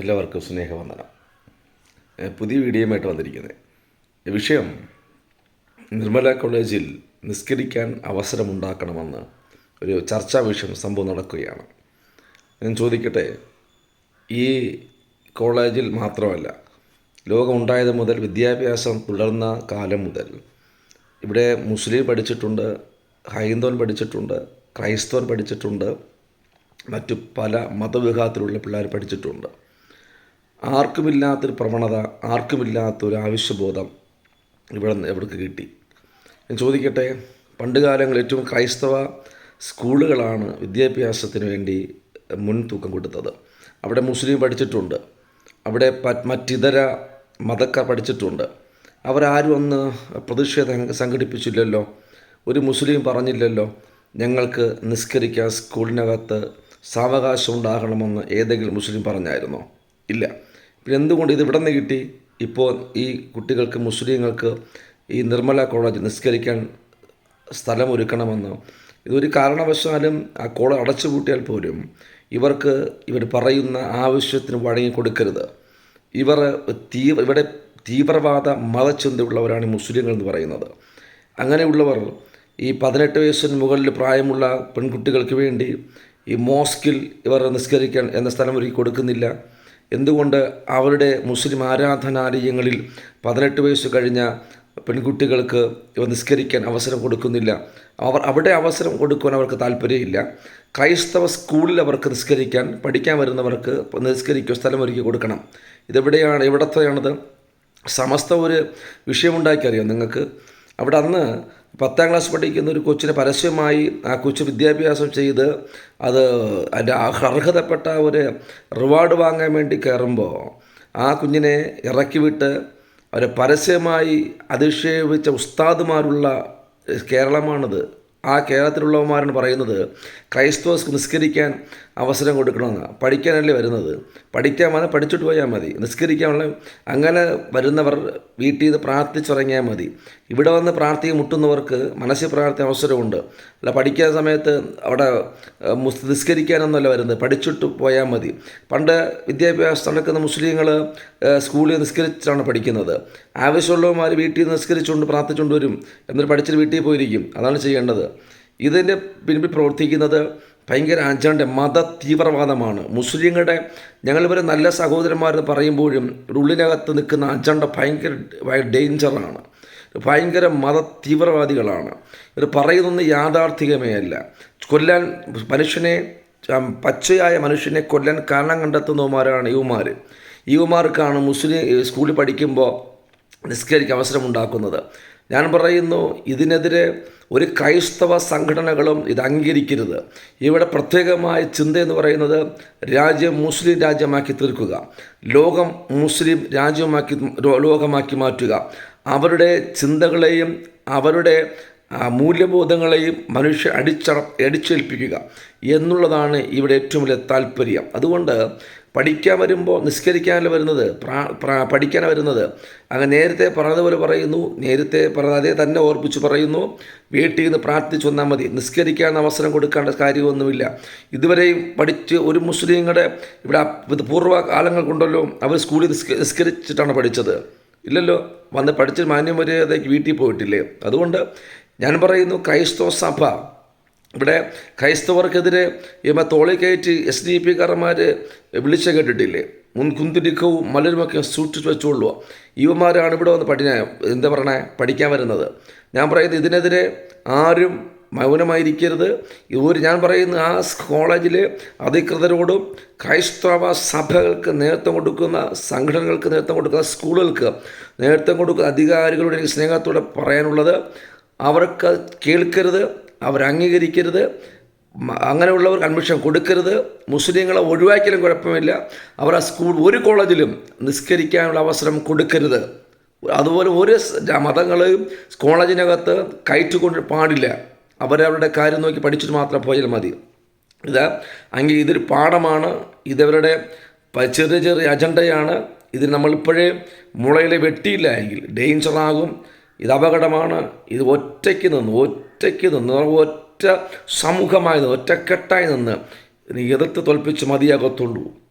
എല്ലാവർക്കും സ്നേഹവന്ദനം. പുതിയ വീഡിയോയുമായിട്ട് വന്നിരിക്കുന്നത് വിഷയം നിർമ്മല കോളേജിൽ നിസ്കരിക്കാൻ അവസരമുണ്ടാക്കണമെന്ന് ഒരു ചർച്ചാ വിഷയം സംഭവം നടക്കുകയാണ്. ഞാൻ ചോദിക്കട്ടെ ഈ കോളേജിൽ മാത്രമല്ല ലോകമുണ്ടായത് മുതൽ വിദ്യാഭ്യാസം തുടർന്ന കാലം മുതൽ ഇവിടെ മുസ്ലിം പഠിച്ചിട്ടുണ്ട് ഹൈന്ദവൻ പഠിച്ചിട്ടുണ്ട് ക്രൈസ്തവൻ പഠിച്ചിട്ടുണ്ട് മറ്റു പല മതവിഭാഗത്തിലുള്ള പിള്ളേർ പഠിച്ചിട്ടുണ്ട്. ആർക്കുമില്ലാത്തൊരു പ്രവണത ആർക്കുമില്ലാത്തൊരു ആവശ്യബോധം ഇവിടെ എവിടേക്ക് കിട്ടി? ഞാൻ ചോദിക്കട്ടെ പണ്ട് കാലങ്ങളിൽ ഏറ്റവും ക്രൈസ്തവ സ്കൂളുകളാണ് വിദ്യാഭ്യാസത്തിന് വേണ്ടി മുൻതൂക്കം കൊടുത്തത്. അവിടെ മുസ്ലിം പഠിച്ചിട്ടുണ്ട്. അവിടെ മറ്റിതര മതക്കാർ പഠിച്ചിട്ടുണ്ട്. അവരാരും ഒന്ന് പ്രതിഷേധം സംഘടിപ്പിച്ചില്ലല്ലോ. ഒരു മുസ്ലിം പറഞ്ഞില്ലല്ലോ ഞങ്ങൾക്ക് നിസ്കരിക്കാൻ സ്കൂളിനകത്ത് സാവകാശം ഉണ്ടാകണമെന്ന് ഏതെങ്കിലും മുസ്ലിം പറഞ്ഞായിരുന്നോ? ഇല്ല. പിന്നെ എന്തുകൊണ്ട് ഇത് ഇവിടെ നിന്ന് കിട്ടി? ഇപ്പോൾ ഈ കുട്ടികൾക്ക് മുസ്ലിങ്ങൾക്ക് ഈ നിർമ്മല കോളേജ് നിസ്കരിക്കാൻ സ്ഥലം ഒരുക്കണമെന്ന്. ഇതൊരു കാരണവശാലും ആ കോളേജ് അടച്ചുപൂട്ടിയാൽ പോലും ഇവർക്ക് ഇവർ പറയുന്ന ആവശ്യത്തിന് വഴങ്ങി കൊടുക്കരുത്. ഇവർ തീവ്ര ഇവിടെ തീവ്രവാദ മതചിന്തയുള്ളവരാണ് മുസ്ലിങ്ങൾ എന്ന് പറയുന്നത്. അങ്ങനെയുള്ളവർ ഈ പതിനെട്ട് വയസ്സിന് മുകളിൽ പ്രായമുള്ള പെൺകുട്ടികൾക്ക് വേണ്ടി ഈ മോസ്കിൽ ഇവർ നിസ്കരിക്കാൻ എന്ന സ്ഥലം ഒരുക്കി കൊടുക്കുന്നില്ല. എന്തുകൊണ്ട് അവരുടെ മുസ്ലിം ആരാധനാലയങ്ങളിൽ പതിനെട്ട് വയസ്സ് കഴിഞ്ഞ പെൺകുട്ടികൾക്ക് ഇവ നിസ്കരിക്കാൻ അവസരം കൊടുക്കുന്നില്ല? അവർ അവിടെ അവസരം കൊടുക്കുവാൻ അവർക്ക് താല്പര്യമില്ല. ക്രൈസ്തവ സ്കൂളിൽ അവർക്ക് നിസ്കരിക്കാൻ പഠിക്കാൻ വരുന്നവർക്ക് നിസ്കരിക്കുക സ്ഥലം ഒരുക്കി കൊടുക്കണം. ഇതെവിടെയാണ് എവിടത്തെയാണത്? സമസ്ത ഒരു വിഷയമുണ്ടാക്കിയറിയാം നിങ്ങൾക്ക്? അവിടെ അന്ന് പത്താം ക്ലാസ് പഠിക്കുന്ന ഒരു കൊച്ചിനെ പരസ്യമായി ആ കൊച്ചു വിദ്യാഭ്യാസം ചെയ്ത് അത് അതിന്റെ അർഹതപ്പെട്ട ഒരു റിവാർഡ് വാങ്ങാൻ വേണ്ടി കയറുമ്പോൾ ആ കുഞ്ഞിനെ ഇറക്കി വിട്ട് അവരെ പരസ്യമായി അധിക്ഷേപിച്ച ഉസ്താദുമാരുള്ള കേരളമാണിത്. ആ കേരളത്തിലുള്ളവന്മാരാണ് പറയുന്നത് ക്രൈസ്തവ നിസ്കരിക്കാൻ അവസരം കൊടുക്കണമെന്ന്. പഠിക്കാനല്ലേ വരുന്നത്? പഠിക്കാൻ വന്നാൽ പഠിച്ചിട്ട് പോയാൽ മതി. നിസ്കരിക്കാനുള്ള അങ്ങനെ വരുന്നവർ വീട്ടിൽ നിന്ന് പ്രാർത്ഥിച്ചിറങ്ങിയാൽ മതി. ഇവിടെ വന്ന് പ്രാർത്ഥിക്ക് മുട്ടുന്നവർക്ക് മനസ്സിൽ പ്രാർത്ഥന അവസരമുണ്ട്. അല്ല പഠിക്കാൻ സമയത്ത് അവിടെ നിസ്കരിക്കാനൊന്നുമല്ല വരുന്നത്. പഠിച്ചിട്ട് പോയാൽ മതി. പണ്ട് വിദ്യാഭ്യാസം നടക്കുന്ന മുസ്ലിങ്ങൾ സ്കൂളിൽ നിസ്കരിച്ചാണ് പഠിക്കുന്നത്. ആവശ്യമുള്ളവന്മാർ വീട്ടിൽ നിന്ന് നിസ്കരിച്ചുകൊണ്ട് പ്രാർത്ഥിച്ചുകൊണ്ട് വരും. എന്നിട്ട് പഠിച്ചിട്ട് വീട്ടിൽ പോയിരിക്കും. അതാണ് ചെയ്യേണ്ടത്. ഇതിന്റെ പിന്നിൽ പ്രവർത്തിക്കുന്നത് ഭയങ്കര അജണ്ട മത തീവ്രവാദമാണ്. മുസ്ലിങ്ങളുടെ ഞങ്ങളിവരെ നല്ല സഹോദരന്മാരെന്ന് പറയുമ്പോഴും ഉള്ളിനകത്ത് നിൽക്കുന്ന അജണ്ട ഭയങ്കര ഡേഞ്ചറാണ് ഭയങ്കര മത തീവ്രവാദികളാണ്. ഇവർ പറയുന്നൊന്നും യാഥാർത്ഥികമേ അല്ല. കൊല്ലാൻ മനുഷ്യനെ പച്ചയായ മനുഷ്യനെ കൊല്ലാൻ കാരണം കണ്ടെത്തുന്നവന്മാരാണ് യുവമാർ യുവമാർക്കാണ് മുസ്ലിം സ്കൂളിൽ പഠിക്കുമ്പോൾ നിസ്കരിക്കാൻ അവസരമുണ്ടാക്കുന്നത് ഞാൻ പറയുന്നു ഇതിനെതിരെ ഒരു ക്രൈസ്തവ സംഘടനകളും ഇത് അംഗീകരിക്കരുത്. ഇവിടെ പ്രത്യേകമായ ചിന്ത എന്ന് പറയുന്നത് രാജ്യം മുസ്ലിം രാജ്യമാക്കി തീർക്കുക. ലോകം മുസ്ലിം രാജ്യമാക്കി ലോകമാക്കി മാറ്റുക. അവരുടെ ചിന്തകളെയും അവരുടെ മൂല്യബോധങ്ങളെയും മനുഷ്യ അടിച്ചറ അടിച്ചേൽപ്പിക്കുക എന്നുള്ളതാണ് ഇവിടെ ഏറ്റവും വലിയ താല്പര്യം. അതുകൊണ്ട് പഠിക്കാൻ വരുമ്പോൾ നിസ്കരിക്കാനല്ല വരുന്നത് പ്രാ പഠിക്കാനാണ് വരുന്നത്. അങ്ങനെ നേരത്തെ പറഞ്ഞതുപോലെ പറയുന്നു നേരത്തെ പറഞ്ഞ അതേ തന്നെ ഓർപ്പിച്ച് പറയുന്നു വീട്ടിൽ നിന്ന് പ്രാർത്ഥിച്ചു വന്നാൽ മതി. നിസ്കരിക്കാൻ അവസരം കൊടുക്കേണ്ട കാര്യമൊന്നുമില്ല. ഇതുവരെയും പഠിച്ച് ഒരു മുസ്ലിങ്ങളുടെ ഇവിടെ പൂർവ കാലങ്ങൾ കൊണ്ടല്ലോ അവർ സ്കൂളിൽ നിസ്ക നിസ്കരിച്ചിട്ടാണ് പഠിച്ചത്. ഇല്ലല്ലോ വന്ന് പഠിച്ച് മാന്യമര്യാദയ്ക്ക് വീട്ടിൽ പോയിട്ടില്ലേ? അതുകൊണ്ട് ഞാൻ പറയുന്നു ക്രൈസ്തവ സഭ ഇവിടെ ക്രൈസ്തവർക്കെതിരെ ഇവ തോളി കയറ്റി എസ് ഡി പി കാരന്മാർ വിളിച്ച കേട്ടിട്ടില്ലേ? മുൻ കുന്തിരിക്കവും മലരുമൊക്കെ സൂക്ഷിച്ച് വെച്ചോളൂ ഇവന്മാരാണ് ഇവിടെ വന്ന് പഠിന എന്താ പറയണേ പഠിക്കാൻ വരുന്നത്. ഞാൻ പറയുന്നത് ഇതിനെതിരെ ആരും മൗനമായിരിക്കരുത്. ഒരു ഞാൻ പറയുന്ന ആ കോളേജിലെ അധികൃതരോടും ക്രൈസ്തവ സഭകൾക്ക് നേതൃത്വം കൊടുക്കുന്ന സംഘടനകൾക്ക് നേതൃത്വം കൊടുക്കുന്ന സ്കൂളുകൾക്ക് നേതൃത്വം കൊടുക്കുന്ന അധികാരികളോട് എനിക്ക് സ്നേഹത്തോടെ പറയാനുള്ളത് അവർക്ക് കേൾക്കരുത്. അവർ അംഗീകരിക്കരുത്. അങ്ങനെയുള്ളവർ അഡ്മിഷൻ കൊടുക്കരുത്. മുസ്ലിങ്ങളെ ഒഴിവാക്കിയാലും കുഴപ്പമില്ല. അവർ ആ സ്കൂൾ ഒരു കോളേജിലും നിസ്കരിക്കാനുള്ള അവസരം കൊടുക്കരുത്. അതുപോലെ ഒരു മതങ്ങളെയും കോളേജിനകത്ത് കയറ്റിക്കൊണ്ട് പാടില്ല. അവരവരുടെ കാര്യം നോക്കി പഠിച്ചിട്ട് മാത്രം പോയാൽ മതി. ഇത് അങ്ങനെ ഇതൊരു പാഠമാണ്. ഇതവരുടെ ചെറിയ ചെറിയ അജണ്ടയാണ് ഇത് നമ്മളിപ്പോഴേ മുളയിലെ വെട്ടിയില്ല എങ്കിൽ ഡേഞ്ചറാകും ഇത് അപകടമാണ്. ഇത് ഒറ്റയ്ക്ക് നിന്ന് ഒറ്റയ്ക്ക് നിന്ന് ഒറ്റ സമൂഹമായി നിന്ന് ഒറ്റക്കെട്ടായി നിന്ന് എതിർത്ത് തോൽപ്പിച്ച് മതിയാകത്തുള്ളൂ.